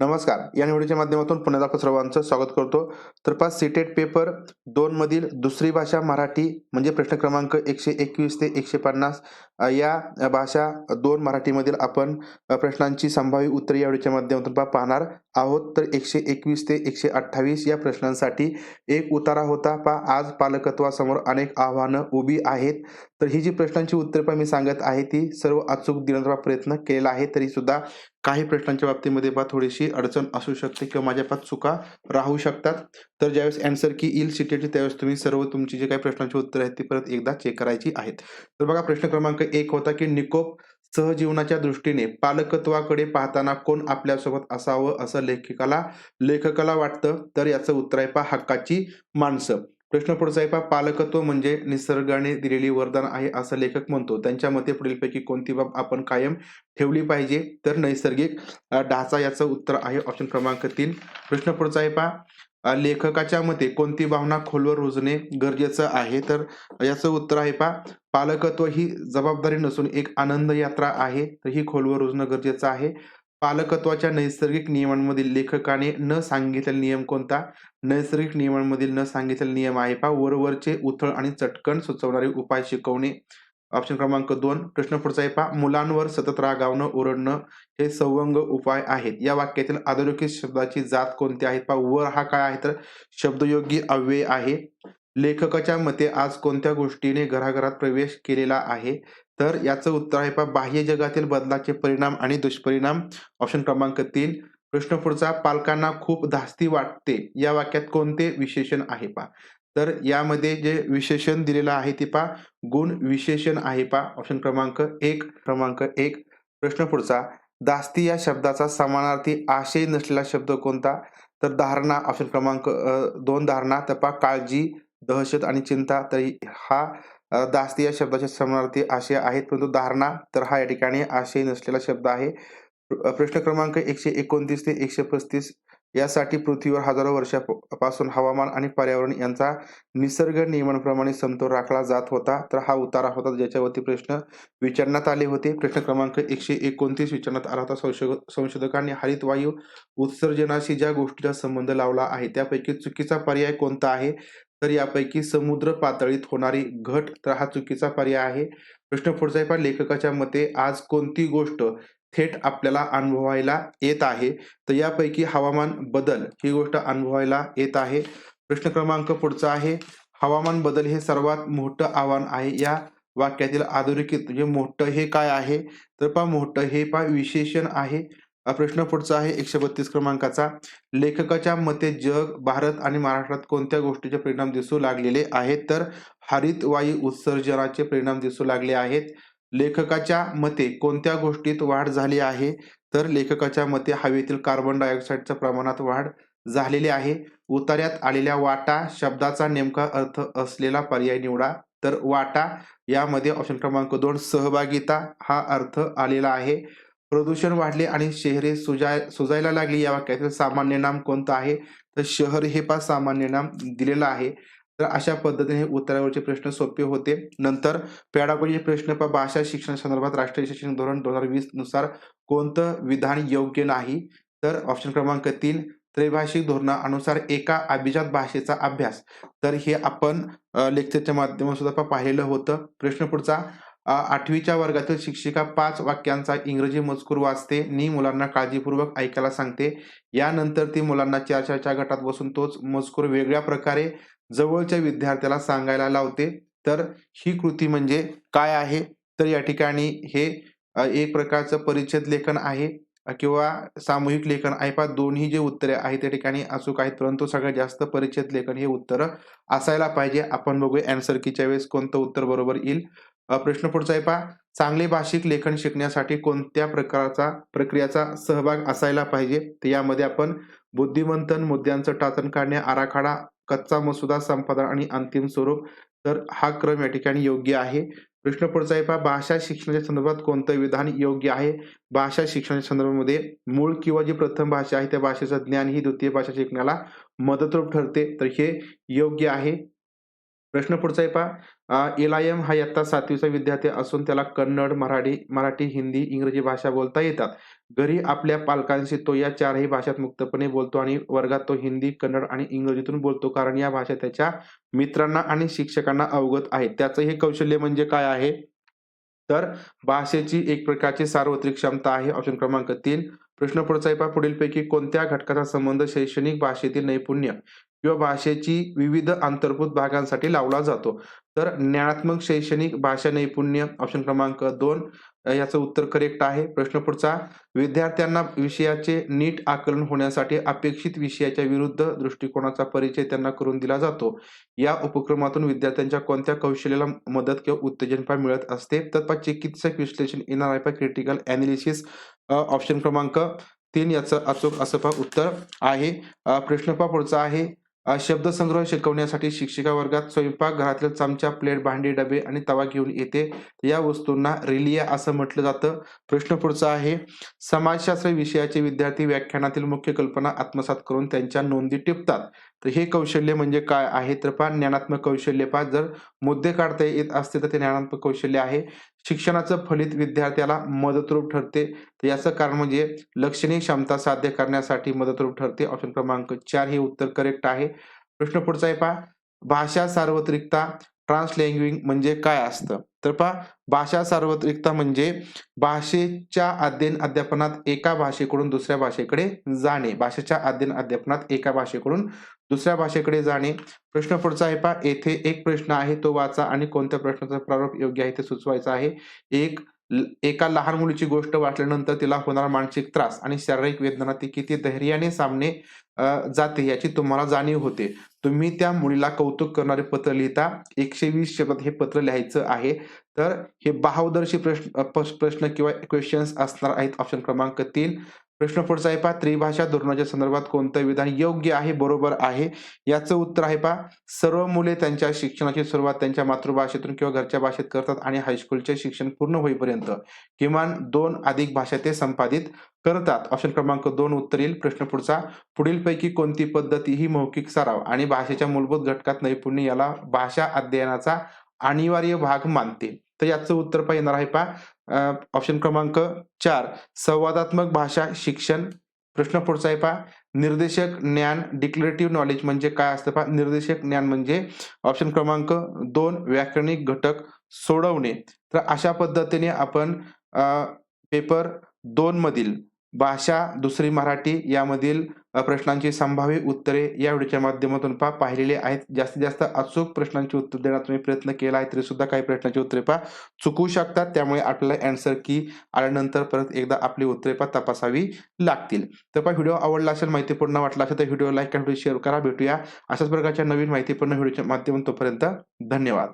नमस्कार. या निवडीच्या माध्यमातून पुण्यात आपलं सर्वांचं स्वागत करतो. तर पाच सीटेट पेपर दोन मधील दुसरी भाषा मराठी म्हणजे प्रश्न क्रमांक एकशे एकवीस ते एकशे पन्नास या भाषा दोन मराठीमधील आपण प्रश्नांची संभाव्य उत्तरे या व्हिडिओच्या माध्यमातून पाहणार आहोत. तर एकशे एकवीस ते एकशे अठ्ठावीस या प्रश्नांसाठी एक उतारा होता. पा आज पालकत्वासमोर अनेक आव्हानं उभी आहेत. तर ही जी प्रश्नांची उत्तरे पण मी सांगत आहे ती सर्व अचूक देण्याचा प्रयत्न केलेला आहे तरी सुद्धा काही प्रश्नांच्या बाबतीमध्ये बा थोडीशी अडचण असू शकते किंवा माझ्या पास चुका राहू शकतात. तर ज्यावेळेस अँसर की येईल सीटेची त्यावेळेस तुम्ही सर्व तुमची जे काही प्रश्नांची उत्तरे आहेत ती परत एकदा चेक करायची आहेत. तर बघा प्रश्न क्रमांक एक होता की निकोप सहजीवनाच्या दृष्टीने पालकत्वाकडे पाहताना कोण आपल्यासोबत असावं असं लेखिकाला लेखकाला वाटतं? तर याचं उत्तर आहे पा हक्काची माणसं. प्रश्न पुढचा आहे पा पालकत्व म्हणजे निसर्गाने दिलेली वरदान आहे असं लेखक म्हणतो. त्यांच्या मते पुढीलपैकी कोणती बाब आपण कायम ठेवली पाहिजे? तर नैसर्गिक ढाचा याचं उत्तर आहे ऑप्शन क्रमांक तीन. प्रश्न पुढचा आहे पा लेखकाच्या मते कोणती भावना खोलवर रुजणे गरजेचं आहे? तर याचं उत्तर आहे पा पालकत्व ही जबाबदारी नसून एक आनंद यात्रा आहे. तर ही खोलवर रुजणं गरजेचं आहे. पालकत्वाच्या नैसर्गिक नियमांमधील लेखकाने न सांगितलेला नियम कोणता? नैसर्गिक नियमांमधील न सांगितलेला नियम आहे पा वरवरचे उथळ आणि चटकन सुचवणारे उपाय शिकवणे. ऑप्शन क्रमांक दोन. प्रश्न पुढचा आहे पहा. मुलांवर सतत रागावणं ओरडणं हे संवंग उपाय आहेत. या वाक्यातील अधोरेखित शब्दाची जात कोणती आहे पहा. वर हा काय आहे तर शब्दयोगी अव्यय आहे. लेखकाच्या मते आज कोणत्या गोष्टीने घराघरात प्रवेश केलेला आहे? तर याचं उत्तर आहे पहा बाह्य जगातील बदलाचे परिणाम आणि दुष्परिणाम. ऑप्शन क्रमांक तीन. प्रश्न पुढचा पालकांना खूप धास्ती वाटते. या वाक्यात कोणते विशेषण आहे पहा? तर यामध्ये जे विशेषण दिलेलं आहे ते पहा गुण विशेषण आहे पा ऑप्शन क्रमांक एक क्रमांक एक. प्रश्न पुढचा दास्ती या शब्दाचा समानार्थी आशय नसलेला शब्द कोणता? तर धारणा ऑप्शन क्रमांक दोन धारणा. तर पा काळजी दहशत आणि चिंता. तर हा दास्ती या शब्दाचे समानार्थी आशय आहेत परंतु धारणा तर हा या ठिकाणी आशय नसलेला शब्द आहे. प्रश्न क्रमांक एकशे एकोणतीस ते एकशे पस्तीस यासाठी पृथ्वीवर हजारो वर्षापासून हवामान आणि पर्यावरण यांचा निसर्ग नियमांप्रमाणे समतोल राखला जात होता तर हा उतारा होता ज्याच्यावरती प्रश्न विचारण्यात आले होते. प्रश्न क्रमांक एकशे एकोणतीस विचारण्यात आला होता. संशोधक संशोधकांनी हरित वायू उत्सर्जनाशी ज्या गोष्टीचा संबंध लावला आहे त्यापैकी चुकीचा पर्याय कोणता आहे? तर यापैकी समुद्र पातळीत होणारी घट तर हा चुकीचा पर्याय आहे. प्रश्न पुढचा आहे लेखकाच्या मते आज कोणती गोष्ट थेट आपल्याला अनुभवायला येत आहे? तर यापैकी हवामान बदल ही गोष्ट अनुभवायला येत आहे. प्रश्न क्रमांक पुढचा आहे. हवामान बदल हे सर्वात मोठं आव्हान आहे. या वाक्यातील अधोरेखित म्हणजे मोठं हे काय आहे? तर पहा मोठं हे पा विशेषण आहे. प्रश्न पुढचा आहे. एकशे बत्तीस क्रमांकाचा. लेखकाच्या मते जग भारत आणि महाराष्ट्रात कोणत्या गोष्टीचे परिणाम दिसू लागलेले आहेत? तर हरित वायू उत्सर्जनाचे परिणाम दिसू लागले आहेत. लेखकाच्या मते कोणत्या गोष्टीत वाढ झाली आहे? तर लेखकाच्या मते हवेतील कार्बन डायऑक्साईडच्या प्रमाणात वाढ झालेली आहे. उतार्यात आलेल्या वाटा शब्दाचा नेमका अर्थ असलेला पर्याय निवडा. तर वाटा यामध्ये ऑप्शन क्रमांक दोन सहभागिता हा अर्थ आलेला आहे. प्रदूषण वाढले आणि शहरे सुजाय सुजायला लागली. या वाक्यातील सामान्य नाम कोणतं आहे? तर शहर हे पाच सामान्य नाम दिलेलं आहे. तर अशा पद्धतीने उत्तरावरचे प्रश्न सोपे होते. नंतर पॅडागोजी प्रश्न पा भाषा शिक्षण संदर्भात राष्ट्रीय शैक्षणिक धोरण दोन हजार वीसनुसार कोणतं विधान योग्य नाही? तर ऑप्शन क्रमांक तीन त्रैभाषिक धोरणानुसार एका अभिजात भाषेचा अभ्यास. तर हे आपण लेक्चरच्या माध्यमातून सुद्धा पाहिलेलं होतं. प्रश्न पुढचा आठवीच्या वर्गातील शिक्षिका पाच वाक्यांचा इंग्रजी मजकूर वाचते. नी मुलांना काळजीपूर्वक ऐकायला सांगते. यानंतर ती मुलांना चार चारच्या गटात बसून तोच मजकूर वेगळ्या प्रकारे जवळच्या विद्यार्थ्याला सांगायला लावते. तर ही कृती म्हणजे काय आहे? तर या ठिकाणी हे एक प्रकारचं परिच्छेद लेखन आहे. किंवा सामूहिक लेखन आहे दोन्ही जे उत्तरे आहेत त्या ठिकाणी अचूक आहेत परंतु सगळ्यात जास्त परिचित लेखन हे उत्तर असायला पाहिजे. आपण बघूया अँसर कीच्या वेळेस कोणतं उत्तर बरोबर येईल. प्रश्न पुढचा आहे पहा. चांगले भाषिक लेखन शिकण्यासाठी कोणत्या प्रकारचा प्रक्रियाचा सहभाग असायला पाहिजे? तर यामध्ये आपण बुद्धिमंथन मुद्द्यांचं टाचण काढणे आराखडा कच्चा मसुदा संपादन आणि अंतिम स्वरूप. तर हा क्रम या ठिकाणी योग्य आहे. प्रश्न पुढचा आहे पहा. भाषा शिक्षणाच्या संदर्भात कोणतं विधान योग्य आहे? भाषा शिक्षणाच्या संदर्भामध्ये मूळ किंवा जी प्रथम भाषा आहे त्या भाषेचं ज्ञान ही द्वितीय भाषा शिकण्याला मदतरूप ठरते. तर हे योग्य आहे? प्रश्न पुढचा आहे पहा. एल हा इयत्ता सातवीचा विद्यार्थी असून त्याला कन्नड मराठी मराठी हिंदी इंग्रजी भाषा बोलता येतात. घरी आपल्या पालकांशी तो या चारही भाषात मुक्तपणे बोलतो आणि वर्गात तो हिंदी कन्नड आणि इंग्रजीतून बोलतो कारण या भाषा त्याच्या मित्रांना आणि शिक्षकांना अवगत आहे त्याचं हे कौशल्य म्हणजे काय आहे? तर भाषेची एक प्रकारची सार्वत्रिक क्षमता आहे. ऑप्शन क्रमांक तीन. प्रश्न पुढचा आहे पहा. पुढीलपैकी कोणत्या घटकाचा संबंध शैक्षणिक भाषेतील नैपुण्य? किंवा भाषेची विविध अंतर्भूत भागांसाठी लावला जातो. तर ज्ञानात्मक शैक्षणिक भाषा नैपुण्य ऑप्शन क्रमांक दोन याचं उत्तर करेक्ट आहे. प्रश्न पुढचा विद्यार्थ्यांना विषयाचे नीट आकलन होण्यासाठी अपेक्षित विषयाच्या विरुद्ध दृष्टिकोनाचा परिचय त्यांना करून दिला जातो. या उपक्रमातून विद्यार्थ्यांच्या कोणत्या कौशल्याला मदत किंवा उत्तेजन मिळत असते? तर चिकित्सक विश्लेषण येणार क्रिटिकल अनालिसिस ऑप्शन क्रमांक तीन याचं अचूक असं उत्तर आहे. प्रश्न पा पुढचा आहे. शब्दसंग्रह शिकवण्यासाठी शिक्षिका वर्गात स्वयंपाक घरातील चमचा प्लेट भांडी डबे आणि तवा घेऊन येते. या वस्तूंना रिलिया असं म्हटलं जातं. प्रश्न पुढचा आहे. समाजशास्त्र विषयाचे विद्यार्थी व्याख्यानातील मुख्य कल्पना आत्मसात करून त्यांच्या नोंदी टिपतात. तर हे कौशल्य म्हणजे काय आहे? तर पहा ज्ञानात्मक कौशल्य पहा. जर मुद्दे काढता येत असते तर ते ज्ञानात्मक कौशल्य आहे. शिक्षणाचं फलित विद्यार्थ्याला मदतरूप ठरते. तर याचं कारण म्हणजे लक्षणीय क्षमता साध्य करण्यासाठी मदतरूप ठरते. ऑप्शन क्रमांक चार हे उत्तर करेक्ट आहे. प्रश्न पुढचा आहे पहा. भाषा सार्वत्रिकता ट्रान्सलँग्विंग म्हणजे काय असतं? तर पहा भाषा सार्वत्रिकता म्हणजे भाषेच्या अध्ययन अध्यापनात एका भाषेकडून दुसऱ्या भाषेकडे जाणे. भाषेच्या अध्ययन अध्यापनात एका भाषेकडून दुसऱ्या भाषेकडे जाणे. प्रश्न पुढचा आहे पहा येथे एक प्रश्न आहे तो वाचा आणि कोणत्या प्रश्नाचा प्रारूप योग्य आहे ते सुचवायचा आहे. एक एका लहान मुलीची गोष्ट वाचल्यानंतर तिला होणारा मानसिक त्रास आणि शारीरिक वेदना ती किती धैर्याने सामने जाते याची तुम्हाला जाणीव होते. तुम्ही त्या मुलीला कौतुक करणारे पत्र लिहिता. एकशे वीस शब्दात हे पत्र लिहायचं आहे. तर हे बहावदर्शी प्रश्न प्रश्न किंवा क्वेश्चन्स असणार आहेत. ऑप्शन क्रमांक तीन. प्रश्न पुढचा आहे पहा त्रिभाषा धोरणाच्या संदर्भात कोणतं विधान योग्य आहे बरोबर आहे? याचं उत्तर आहे पहा सर्व मुले त्यांच्या शिक्षणाची सुरुवात त्यांच्या मातृभाषेतून किंवा घरच्या भाषेत करतात आणि हायस्कूलचे शिक्षण पूर्ण होईपर्यंत किमान दोन अधिक भाषा ते संपादित करतात. ऑप्शन क्रमांक दोन उत्तर येईल. प्रश्न पुढचा पुढीलपैकी कोणती पद्धती ही मौखिक सराव आणि भाषेच्या मूलभूत घटकात नैपुण्य याला भाषा अध्ययनाचा अनिवार्य भाग मानते. तर याचं उत्तर पाहिणार येणार आहे पहा. ऑप्शन क्रमांक चार संवादात्मक भाषा शिक्षण. प्रश्न पुढचा आहे पहा. निर्देशक ज्ञान डिक्लेरेटिव्ह नॉलेज म्हणजे काय असतं पहा? निर्देशक ज्ञान म्हणजे ऑप्शन क्रमांक दोन व्याकरणिक घटक सोडवणे. तर अशा पद्धतीने आपण पेपर दोन मधील भाषा दुसरी मराठी यामधील प्रश्नांची संभाव्य उत्तरे या व्हिडिओच्या माध्यमातून पहा. पाहिलेले आहेत. जास्तीत जास्त अचूक प्रश्नांची उत्तर देण्याचा तुम्ही प्रयत्न केला आहे तरी सुद्धा काही प्रश्नांची उत्तरे पहा. चुकू शकतात. त्यामुळे आपल्याला अँसर की आल्यानंतर परत एकदा आपली उत्तरे पहा तपासावी लागतील. तर पहा व्हिडिओ आवडला असेल माहितीपूर्ण वाटला असेल तर व्हिडिओ लाईक करा व्हिडिओ शेअर करा. भेटूया अशाच प्रकारच्या नवीन माहितीपूर्ण व्हिडिओच्या माध्यमातून. तोपर्यंत धन्यवाद.